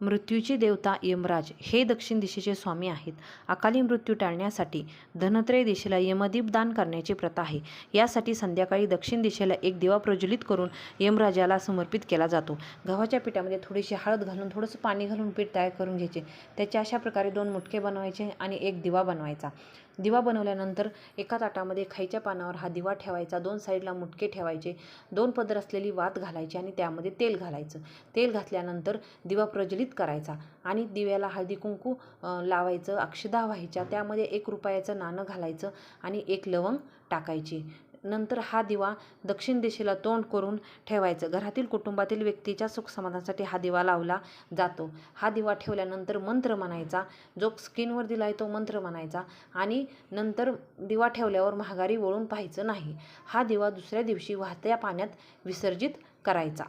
मृत्यूची देवता यमराज हे दक्षिण दिशेचे स्वामी आहेत. अकाली मृत्यू टाळण्यासाठी धनत्रय दिशेला यमदीप दान करण्याची प्रथा आहे. यासाठी संध्याकाळी दक्षिण दिशेला एक दिवा प्रज्वलित करून यमराजाला समर्पित केला जातो. गव्हाच्या पिठामध्ये थोडीशी हळद घालून थोडंसं पाणी घालून पीठ तयार करून घ्यायचे. त्याचे अशा प्रकारे दोन मुटके बनवायचे आणि एक दिवा बनवायचा. दिवा बनवल्यानंतर एका ताटामध्ये खायच्या पानावर हा दिवा ठेवायचा. दोन साईडला मुटके ठेवायचे. दोन पदर असलेली वात घालायची आणि त्यामध्ये तेल घालायचं. तेल घातल्यानंतर दिवा प्रज्वलित करायचा आणि दिव्याला हळदी कुंकू लावायचं अक्षदा व्हायच्या त्यामध्ये एक रुपयाचं नाणं घालायचं आणि एक लवंग टाकायची. नंतर हा दिवा दक्षिण दिशेला तोंड करून ठेवायचं. घरातील कुटुंबातील व्यक्तीच्या सुखसमाधानासाठी हा दिवा लावला जातो. हा दिवा ठेवल्यानंतर मंत्र म्हणायचा. जो स्क्रीनवर दिला आहे तो मंत्र म्हणायचा आणि नंतर दिवा ठेवल्यावर महागारी वळून पाहायचं नाही. हा दिवा दुसऱ्या दिवशी वाहत्या पाण्यात विसर्जित करायचा.